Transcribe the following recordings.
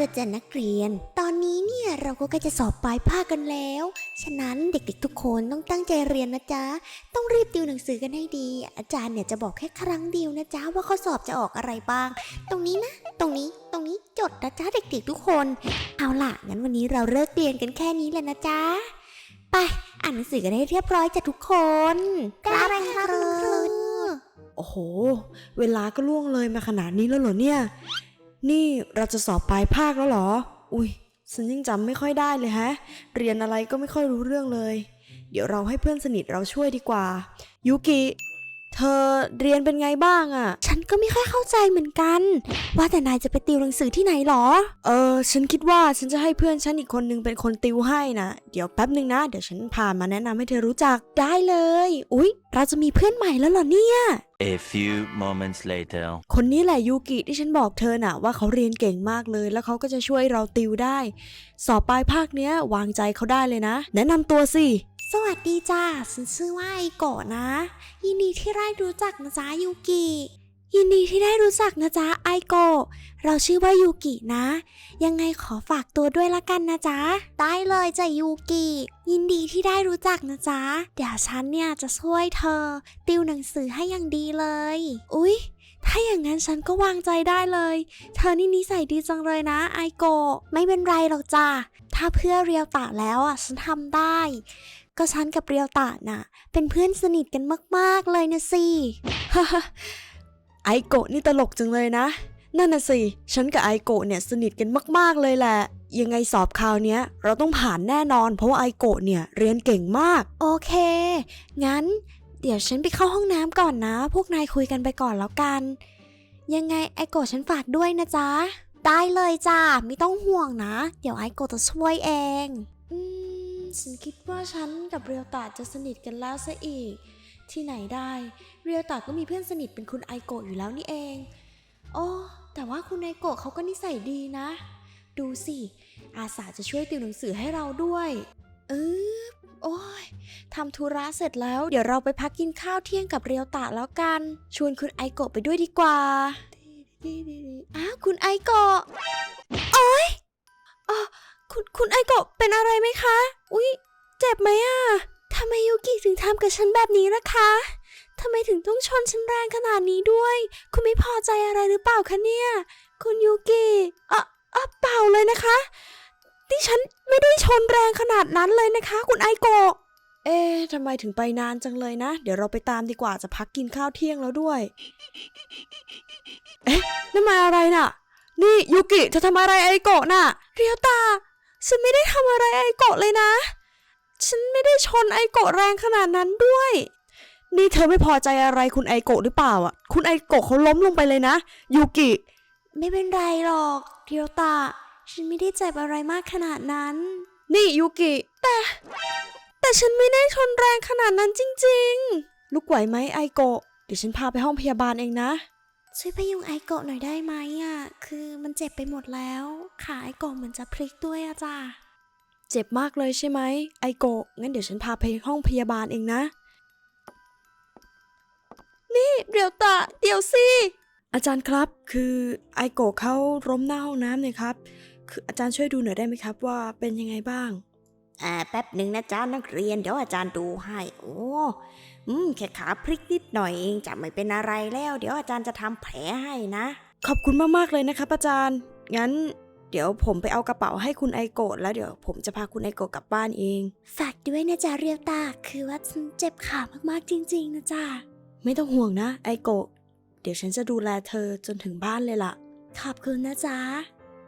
ละจ้ะนักเรียน ตอนนี้เนี่ยเราก็ใกล้จะสอบปลายภาคกันแล้ว ฉะนั้นเด็กๆทุกคนต้องตั้งใจเรียนนะจ๊ะ ต้องรีบติวหนังสือกันให้ดี อาจารย์เนี่ยจะบอกแค่ครั้งเดียวนะจ๊ะว่าข้อสอบจะออกอะไรบ้าง ตรงนี้นะ ตรงนี้ ตรงนี้จดนะจ๊ะเด็กๆทุกคน เอาล่ะ งั้นวันนี้เราเลิกเรียนกันแค่นี้แหละนะจ๊ะ ไป อ่านหนังสือกันให้เรียบร้อยจ้ะทุกคนครับครับครูโอ้โห เวลาก็ล่วงเลยมาขนาดนี้แล้วเหรอเนี่ย นี่เราจะสอบปลายภาคแล้วเหรอ อุ้ยฉันยังจำไม่ค่อยได้เลยฮะ เรียนอะไรก็ไม่ค่อยรู้เรื่องเลย เดี๋ยวเราให้เพื่อนสนิทเราช่วยดีกว่า ยุกิ เธอเรียนเป็นไงบ้างอะฉันก็ไม่ค่อยเข้าใจเหมือนกัน ว่าแต่นายจะไปติวหนังสือที่ไหนหรอ เออ ฉันคิดว่าฉันจะให้เพื่อนฉันอีกคนนึงเป็นคนติวให้นะเดี๋ยวแป๊บนึงนะ เดี๋ยวฉันพามาแนะนำให้เธอรู้จักได้เลย อุ๊ย เราจะมีเพื่อนใหม่แล้วเหรอเนี่ย A few moments later. คนนี้แหละยูกิที่ฉันบอกเธอน่ะว่าเขาเรียนเก่งมากเลย แล้วเขาก็จะช่วยเราติวได้ สอบปลายภาคเนี้ยวางใจเขาได้เลยนะ แนะนำตัวสิ สวัสดีจ้าฉันชื่อว่าไอโกะนะ ยินดีที่ได้รู้จักนะจ๊ะยูกิ ยินดีที่ได้รู้จักนะจ๊ะไอโกะเราชื่อว่ายูกินะ ยังไงขอฝากตัวด้วยละกันนะจ๊ะ ได้เลยจ้ะยูกิ ยินดีที่ได้รู้จักนะจ๊ะ เดี๋ยวฉันเนี่ยจะช่วยเธอ ติวหนังสือให้อย่างดีเลย อุ๊ย ถ้าอย่างนั้นฉันก็วางใจได้เลย เธอนี่นิสัยดีจังเลยนะไอโกะไม่เป็นไรหรอกจ้ะ ถ้าเพื่อเรียวตะแล้วอะฉันทำได้ ก็ฉันกับเรียวตะน่ะ เป็นเพื่อนสนิทกันมากๆเลยนะสิ ไอโกะนี่ตลกจังเลยนะ นั่นน่ะสิ ฉันกับไอโกะเนี่ยสนิทกันมาก ๆ เลยแหละ ยังไงสอบคราวเนี้ย เราต้องผ่านแน่นอน เพราะว่าไอโกะเนี่ยเรียนเก่งมาก โอเค งั้น เดี๋ยวฉันไปเข้าห้องน้ำก่อนนะ พวกนายคุยกันไปก่อนแล้วกัน ยังไงไอโกะฉันฝากด้วยนะจ๊ะ ได้เลยจ้าไม่ต้องห่วงนะ เดี๋ยวไอโกะจะช่วยเอง อืม ฉันคิดว่าฉันกับเรียวตาจะสนิทกันแล้วซะอีก ที่ไหนได้ เรียวตาก็มีเพื่อนสนิทเป็นคุณไอโกะอยู่แล้วนี่เอง โอ้ แต่ว่าคุณไอโกะเขาก็นิสัยดีนะ ดูสิ อาสาจะช่วยติวหนังสือให้เราด้วยเออโอ้ยทำธุระเสร็จแล้ว เดี๋ยวเราไปพักกินข้าวเที่ยงกับเรียวตะแล้วกัน ชวนคุณไอโกะไปด้วยดีกว่า อ้าวคุณไอโกะโอ้ยอ๋อคุณคุณไอโกะเป็นอะไรไหมคะ อุ๊ย เจ็บไหมอะทำไมยูกิถึงทำกับฉันแบบนี้ล่ะคะ ทำไมถึงต้องชนฉันแรงขนาดนี้ด้วย คุณไม่พอใจอะไรหรือเปล่าคะเนี่ย คุณยูกิอะอะเปล่าเลยนะคะที่ฉันไม่ได้ชนแรงขนาดนั้นเลยนะคะ คุณไอโกะเอ๊ะทำไมถึงไปนานจังเลยนะ เดี๋ยวเราไปตามดีกว่าจะพักกินข้าวเที่ยงแล้วด้วย เอ๊ะนั่นมาอะไรน่ะ นี่ยูกิเธอทำอะไรไอโกะน่ะ เรียวตา ฉันไม่ได้ทำอะไรไอโกะเลยนะ ฉันไม่ได้ชนไอโกะแรงขนาดนั้นด้วย นี่เธอไม่พอใจอะไรคุณไอโกะหรือเปล่าอะ คุณไอโกะเขาล้มลงไปเลยนะ ยูกิ ไม่เป็นไรหรอกเรียวตาฉันไม่ได้เจ็บอะไรมากขนาดนั้น นี่ยูกิ แต่ฉันไม่ได้ชนแรงขนาดนั้นจริงลุกไหวไหมไอโกะ เดี๋ยวฉันพาไปห้องพยาบาลเองนะๆช่วยพยุงไอโกะหน่อยได้ไหมอะ คือมันเจ็บไปหมดแล้ว ขาไอโกะเหมือนจะพลิกด้วยอะจ้ะเจ็บมากเลยใช่ไหมไอโกะ งั้นเดี๋ยวฉันพาไปห้องพยาบาลเองนะ นี่เรียวตาเดี๋ยวสิ อาจารย์ครับคือไอโกะเขาล้มหน้าห้องน้ำเนี่ยครับ คืออาจารย์ช่วยดูหน่อยได้ไหมครับว่าเป็นยังไงบ้าง อ่าแป๊บหนึ่งนะจ๊ะนักเรียนเดี๋ยวอาจารย์ดูให้ โอ้อืมแค่ขาพลิกนิดหน่อยเองจะไม่เป็นอะไรแล้ว เดี๋ยวอาจารย์จะทำแผลให้นะ ขอบคุณมากๆเลยนะครับอาจารย์ งั้น เดี๋ยวผมไปเอากระเป๋าให้คุณไอโกะแล้วเดี๋ยวผมจะพาคุณไอโกะกลับบ้านเอง ฝากด้วยนะจ๊ะเรียวตา คือว่าฉันเจ็บขามากๆจริง ๆ นะจ๊ะ ไม่ต้องห่วงนะ ไอโกะ เดี๋ยวฉันจะดูแลเธอจนถึงบ้านเลยล่ะ ขอบคุณนะจ๊ะ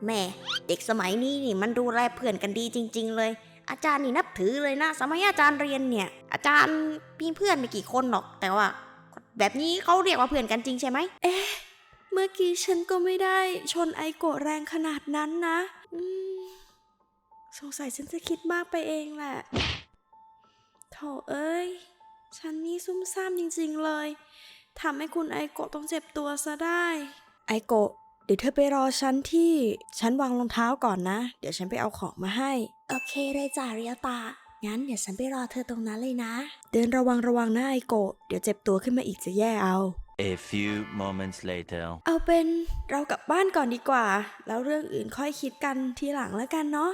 แม่ เด็กสมัยนี้นี่มันดูแลเพื่อนกันดีจริง ๆ เลย อาจารย์นี่นับถือเลยนะ สมัยอาจารย์เรียนเนี่ย อาจารย์มีเพื่อนไม่กี่คนหรอก แต่ว่า แบบนี้เขาเรียกว่าเพื่อนกันจริงใช่ไหม เอ๊ะ เมื่อกี้ฉันก็ไม่ได้ชนไอโกะแรงขนาดนั้นนะ อืม สงสัยฉันจะคิดมากไปเองแหละโถเอ้ย ฉันนี่ซุ่มซ่ามจริงๆเลยทำให้คุณไอโกะต้องเจ็บตัวซะได้ ไอโกะเดี๋ยวเธอไปรอฉันที่ฉันวางรองเท้าก่อนนะ เดี๋ยวฉันไปเอาของมาให้ โอเคเลยจ่าเรียวตา งั้นเดี๋ยวฉันไปรอเธอตรงนั้นเลยนะ เดินระวังระวังนะไอโกะเดี๋ยวเจ็บตัวขึ้นมาอีกจะแย่เอา A few moments later. เอาเป็นเรากลับบ้านก่อนดีกว่า แล้วเรื่องอื่นค่อยคิดกันทีหลังแล้วกันเนาะ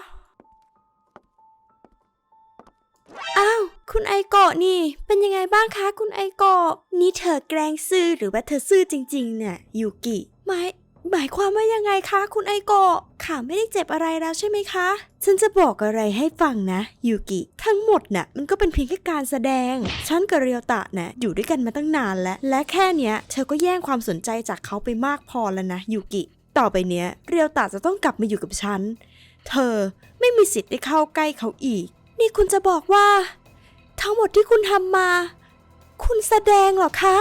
อ้าว คุณไอโกะนี่ เป็นยังไงบ้างคะคุณไอโกะนี่เธอแกล้งซื่อหรือว่าเธอซื่อจริงๆเนี่ยยูกิหมายหมายความว่ายังไงคะคุณไอโกะขาไม่ได้เจ็บอะไรแล้วใช่ไหมคะ ฉันจะบอกอะไรให้ฟังนะยูกิทั้งหมดน่ะมันก็เป็นเพียงแค่การแสดง ฉันกับเรียวตะน่ะอยู่ด้วยกันมาตั้งนานแล้ว และแค่เนี้ย เธอก็แย่งความสนใจจากเขาไปมากพอแล้วนะยูกิ ต่อไปเนี้ย เรียวตะจะต้องกลับมาอยู่กับฉัน เธอไม่มีสิทธิ์ได้เข้าใกล้เขาอีก นี่คุณจะบอกว่า ทั้งหมดที่คุณทำมา คุณแสดงหรอคะ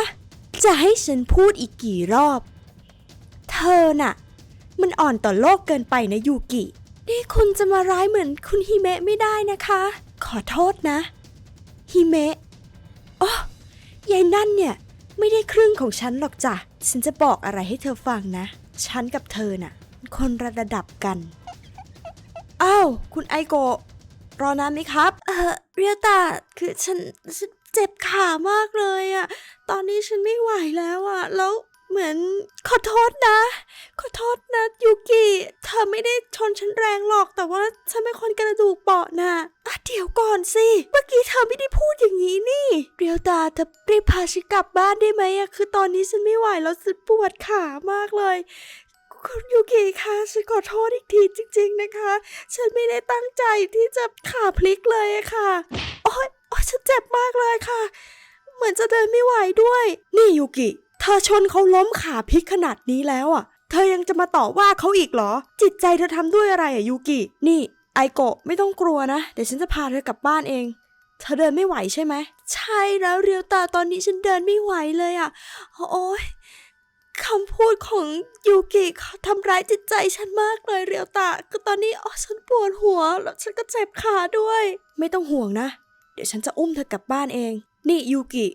จะให้ฉันพูดอีกกี่รอบ เธอน่ะ มันอ่อนต่อโลกเกินไปนะยูกิ นี่คุณจะมาร้ายเหมือนคุณฮิเมะไม่ได้นะคะ ขอโทษนะฮิเมะอ๋อยายนั่นเนี่ย ไม่ได้ครึ่งของฉันหรอกจ้ะ ฉันจะบอกอะไรให้เธอฟังนะ ฉันกับเธอน่ะ คนระดับกัน อ้าว คุณไอโก รอนานไหมครับ เออเรียวตาคือฉันฉันเจ็บขามากเลยอะตอนนี้ฉันไม่ไหวแล้วอะแล้วเหมือนขอโทษนะ ขอโทษนะยูกิเธอไม่ได้ชนฉันแรงหรอกแต่ว่าฉันเป็นคนกระดูกเปราะน่ะอะเดี๋ยวก่อนสิ เมื่อกี้เธอไม่ได้พูดอย่างนี้นี่ เรียวตาเธอรีบพาฉันกลับบ้านได้ไหมอะคือตอนนี้ฉันไม่ไหวแล้วฉันปวดขามากเลย คุณยูกิคะฉันขอโทษอีกทีจริง ๆนะคะ ฉันไม่ได้ตั้งใจที่จะขาพลิกเลยอะค่ะโอ๊ยโอ๊ยฉันเจ็บมากเลยค่ะ เหมือนจะเดินไม่ไหวด้วย นี่ยูกิ เธอชนเขาล้มขาพลิกขนาดนี้แล้วอะ เธอยังจะมาต่อว่าเขาอีกเหรอ จิตใจเธอทำด้วยอะไรอะยูกิ นี่ ไอโกะไม่ต้องกลัวนะ เดี๋ยวฉันจะพาเธอกลับบ้านเองเธอเดินไม่ไหวใช่ไหม ใช่แล้วเรียวตาตอนนี้ฉันเดินไม่ไหวเลยอะโอ๊ย คำพูดของยูกิเขาทำร้ายจิตใจฉันมากเลยเรียวตาคือตอนนี้อ๋อฉันปวดหัว แล้วฉันก็เจ็บขาด้วย ไม่ต้องห่วงนะ เดี๋ยวฉันจะอุ้มเธอกลับบ้านเอง นี่ยูกิ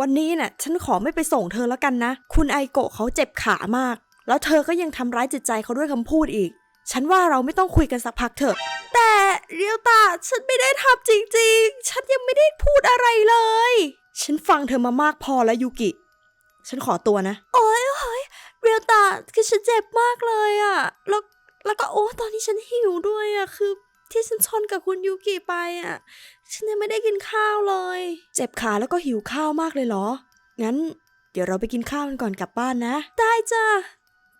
วันนี้น่ะ ฉันขอไม่ไปส่งเธอแล้วกันนะ คุณไอโกะเขาเจ็บขามาก แล้วเธอก็ยังทำร้ายจิตใจเขาด้วยคำพูดอีก ฉันว่าเราไม่ต้องคุยกันสักพักเถอะ แต่เรียวตาฉันไม่ได้ทำจริง ๆ ฉันยังไม่ได้พูดอะไรเลย ฉันฟังเธอมามากพอแล้วยูกิ ฉันขอตัวนะ โอ๊ยโอ๊ยเรียวตาคือฉันเจ็บมากเลยอะแล้วแล้วก็โอ้ตอนนี้ฉันหิวด้วยอะคือที่ฉันชนกับคุณยูกิไปอะฉันยังไม่ได้กินข้าวเลย เจ็บขาแล้วก็หิวข้าวมากเลยเหรอ งั้น เดี๋ยวเราไปกินข้าวกันก่อนกลับบ้านนะ ได้จ้ะ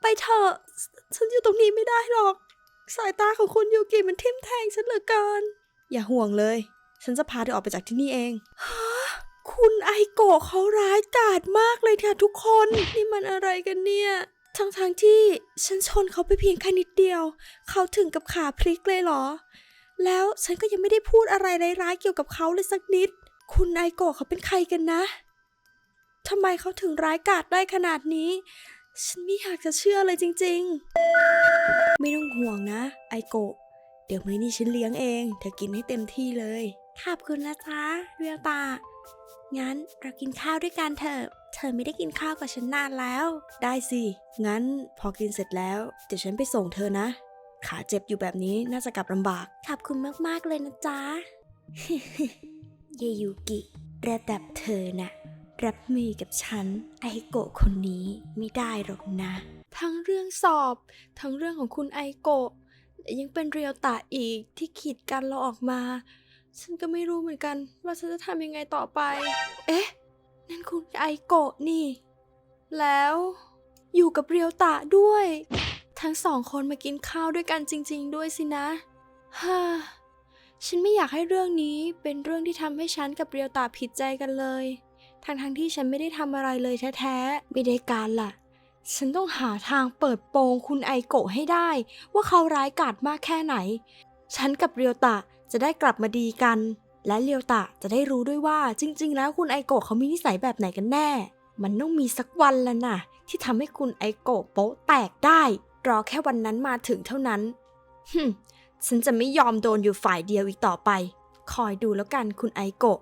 ไปเถอะ ฉันอยู่ตรงนี้ไม่ได้หรอก สายตาของคุณยูกิมันทิ่มแทงฉันเหลือเกิน อย่าห่วงเลย ฉันจะพาเธอออกไปจากที่นี่เอง คุณไอโกะเขาร้ายกาจมากเลยค่ะทุกคน นี่มันอะไรกันเนี่ยทั้งๆที่ฉันชนเขาไปเพียงแค่นิดเดียว เขาถึงกับขาพลิกเลยเหรอ แล้วฉันก็ยังไม่ได้พูดอะไรร้ายๆเกี่ยวกับเขาเลยสักนิด คุณไอโกะเขาเป็นใครกันนะทำไมเขาถึงร้ายกาจได้ขนาดนี้ ฉันไม่อยากจะเชื่อเลยจริง ๆ ไม่ต้องห่วงนะ ไอโกะ เดี๋ยวมื้อนี้ฉันเลี้ยงเอง เธอกินให้เต็มที่เลยขอบคุณนะจ๊ะเรียตา งั้นเรากินข้าวด้วยกันเถอะ เธอไม่ได้กินข้าวกับฉันนานแล้ว ได้สิ งั้นพอกินเสร็จแล้ว เดี๋ยวฉันไปส่งเธอนะ ขาเจ็บอยู่แบบนี้น่าจะกลับลำบาก ขอบคุณมากๆเลยนะจ๊ะ เยยูกิ ระดับเธอน่ะ รับมือกับฉัน ไอโกะคนนี้ไม่ได้หรอกนะ ทั้งเรื่องสอบ ทั้งเรื่องของคุณไอโกะและยังเป็นเรียวตาอีกที่ขีดกันเราออกมา ฉันก็ไม่รู้เหมือนกัน ว่าฉันจะทำยังไงต่อไป เอ๊ะ นั่นคุณไอโกะนี่ แล้วอยู่กับเรียวตะด้วย ทั้งสองคนมากินข้าวด้วยกันจริง ๆ ด้วยสินะฮ่าฉันไม่อยากให้เรื่องนี้เป็นเรื่องที่ทำให้ฉันกับเรียวตาผิดใจกันเลย ทั้งๆทที่ฉันไม่ได้ทำอะไรเลยแท้ๆ ไม่ได้การล่ะ ฉันต้องหาทางเปิดโปงคุณไอโกะให้ได้ ว่าเขาร้ายกาจมากแค่ไหน ฉันกับเรียวตะ จะได้กลับมาดีกัน และเลียวตะจะได้รู้ด้วยว่าจริง ๆ แล้วคุณไอโกะเขามีนิสัยแบบไหนกันแน่ มันต้องมีสักวันแล้วนะที่ทำให้คุณไอโกะโป๊ะแตกได้ รอแค่วันนั้นมาถึงเท่านั้นฮึฉันจะไม่ยอมโดนอยู่ฝ่ายเดียวอีกต่อไป คอยดูแล้วกันคุณไอโกะ